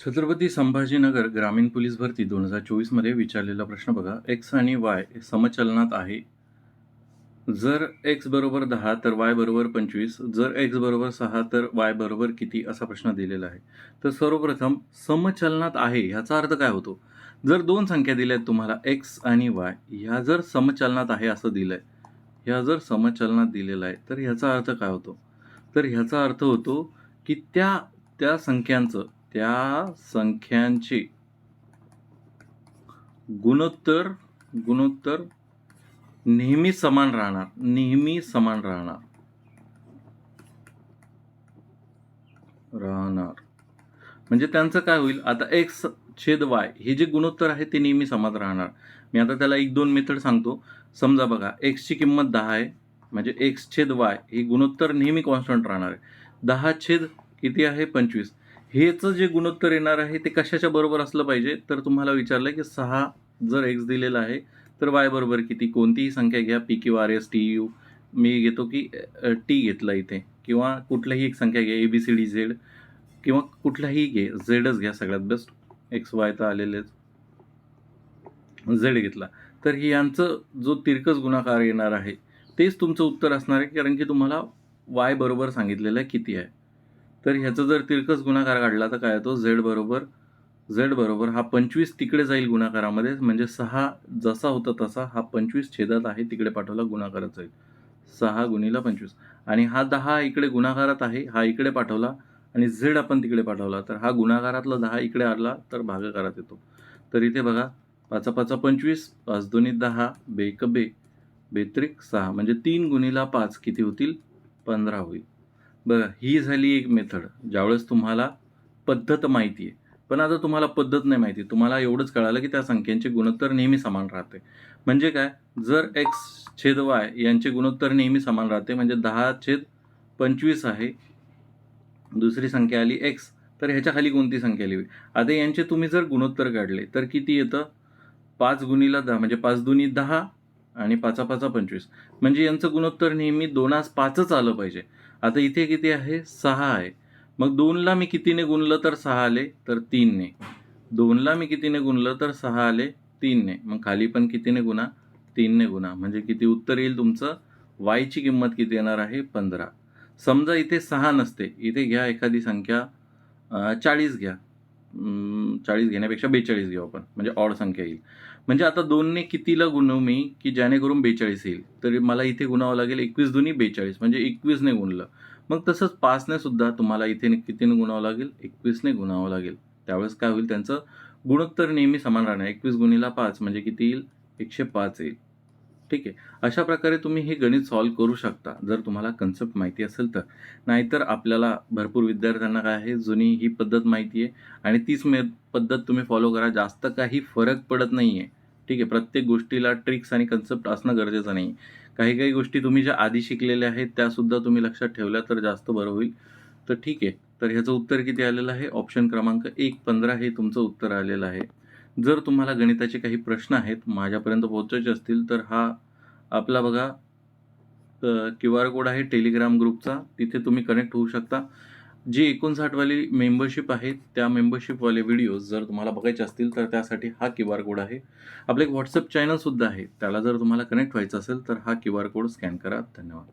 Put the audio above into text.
छत्रपती संभाजीनगर ग्रामीण पोलीस भरती दोन हजार चोवीसमध्ये विचारलेला प्रश्न बघा. एक्स आणि वाय समचलनात आहे. जर एक्स बरोबर दहा तर वाय बरोबर पंचवीस. जर एक्स बरोबर सहा तर वाय बरोबर किती असा प्रश्न दिलेला आहे. तर सर्वप्रथम समचलनात आहे ह्याचा अर्थ काय होतो? जर दोन संख्या दिल्या आहेत तुम्हाला एक्स आणि वाय ह्या जर समचलनात आहे असं दिलं आहे ह्या जर समचलनात दिलेलं आहे तर ह्याचा अर्थ काय होतो? तर ह्याचा अर्थ होतो की त्या त्या संख्यांचं त्या संख्यांचे गुणोत्तर गुणोत्तर नेहमी समान राहणार नेहमी समान राहणार. राहणार. म्हणजे त्यांचं काय होईल? आता एक्स छेद वाय हे जे गुणोत्तर आहे ते नेहमी समान राहणार. मी आता त्याला एक दोन मेथड सांगतो. समजा बघा एक्सची किंमत दहा आहे. म्हणजे एक्स छेद वाय हे गुणोत्तर नेहमी कॉन्स्टंट राहणार आहे. दहा छेद किती आहे? पंचवीस. हेचं जे गुणोत्तर येणार आहे ते कशाच्या बरोबर असलं पाहिजे? तर तुम्हाला विचारलं की सहा जर एक्स दिलेला आहे तर वाय बरोबर किती? कोणतीही संख्या घ्या P Q R S T U मी घेतो की टी घेतला इथे. किंवा कुठल्याही एक संख्या घ्या A B C D Z किंवा कुठलाही घे झेडच घ्या सगळ्यात बेस्ट एक्स वाय तर आलेलेच झेड घेतला. तर ही यांचं जो तिरकस गुणाकार येणार आहे तेच तुमचं उत्तर असणार आहे कारण की तुम्हाला वाय बरोबर सांगितलेलं आहे किती आहे. तर ह्याचं जर तिरकस गुणाकार काढला तर काय होतो? झेड बरोबर झेड बरोबर हा पंचवीस तिकडे जाईल गुणाकारामध्ये म्हणजे सहा जसा होता तसा हा पंचवीस छेदात आहे तिकडे पाठवला गुणाकारात जाईल सहा गुणीला पंचवीस. आणि हा दहा इकडे गुणाकारात आहे हा इकडे पाठवला आणि झेड आपण तिकडे पाठवला तर हा गुणाकारातला दहा इकडे आला तर भागाकारात येतो. तर इथे बघा पाचा पाचा पंचवीस पाच दोन्ही दहा बेक बे बेत्रिक सहा म्हणजे तीन गुणीला पाच किती होतील? पंधरा होईल. बरं ही झाली एक मेथड ज्यावेळेस तुम्हाला पद्धत माहिती आहे. पण आता तुम्हाला पद्धत नाही माहिती. तुम्हाला एवढंच कळालं की त्या संख्यांचे गुणोत्तर नेहमी समान राहते. म्हणजे काय? जर एक्स छेद वाय यांचे गुणोत्तर नेहमी समान राहते म्हणजे दहा छेद पंचवीस आहे दुसरी संख्या आली एक्स तर ह्याच्या खाली कोणती संख्या लिहावी आता यांचे तुम्ही जर गुणोत्तर काढले तर किती येतं? पाच गुणीला दहा म्हणजे पाच दुनी दहा आणि पाचा पाचा पंचवीस. म्हणजे यांचं गुणोत्तर नेहमी दोनास पाचच आलं पाहिजे. आता इथे किती आहे? सहा आहे. मग दोनला मी कितीने गुणलं तर सहा आले? तर तीनने. दोनला मी कितीने गुणलं तर सहा आले? तीनने. मग खाली पण कितीने गुणा? तीनने गुणा. म्हणजे किती उत्तर येईल तुमचं? वायची किंमत किती येणार आहे? पंधरा. समजा इथे सहा नसते. इथे घ्या एखादी संख्या. चाळीस घ्या. चाळीस घेण्यापेक्षा बेचाळीस घेऊ आपण. म्हणजे ऑड संख्या येईल. म्हणजे आता दोनने कितीला गुणवू मी की जेणेकरून बेचाळीस येईल? तरी मला इथे गुणावं लागेल एकवीस दोन्ही बेचाळीस म्हणजे एकवीसने गुणलं. मग तसंच पाचने सुद्धा तुम्हाला इथे कितीने गुणावं लागेल? एकवीसने गुणावं लागेल. त्यावेळेस काय होईल? त्यांचं गुणोत्तर नेहमी समान राहणार. एकवीस गुणीला पाच म्हणजे किती येईल? एकशे पाच येईल. ठीक आहे. अशा प्रकारे तुम्ही हे गणित सॉल्व्ह करू शकता. जर तुम्हाला कन्सेप्ट माहिती असेल तर. नाहीतर आपल्याला भरपूर विद्यार्थ्यांना काय आहे जुनी ही पद्धत माहिती आहे आणि तीच मे पद्धत तुम्ही फॉलो करा. जास्त काही फरक पडत नाही आहे ठीक आहे. प्रत्येक गोष्टीला ट्रिक्स आणि कन्सेप्ट असणं गरजेचं नाही. काही काही गोष्टी तुम्ही ज्या आधी शिकलेल्या आहेत त्यासुद्धा तुम्ही लक्षात ठेवल्या तर जास्त बरं होईल. तर ठीक आहे. तर ह्याचं उत्तर किती आलेलं आहे? ऑप्शन क्रमांक एक पंधरा हे तुमचं उत्तर आलेलं आहे. जर तुम्हाला गणिताचे काही प्रश्न आहेत माझ्यापर्यंत पोहोचायचे असतील तर हा आपला बघा क्यू आर कोड आहे टेलिग्राम ग्रुपचा. तिथे तुम्ही कनेक्ट होऊ शकता. जी एकोणसाठवाली मेंबरशिप आहे त्या मेंबरशिपवाले व्हिडिओज जर तुम्हाला बघायचे असतील तर त्यासाठी हा क्यू आर कोड आहे. आपलं एक व्हॉट्सअप चॅनलसुद्धा आहे. त्याला जर तुम्हाला कनेक्ट व्हायचं असेल तर हा क्यू आर कोड स्कॅन करा. धन्यवाद.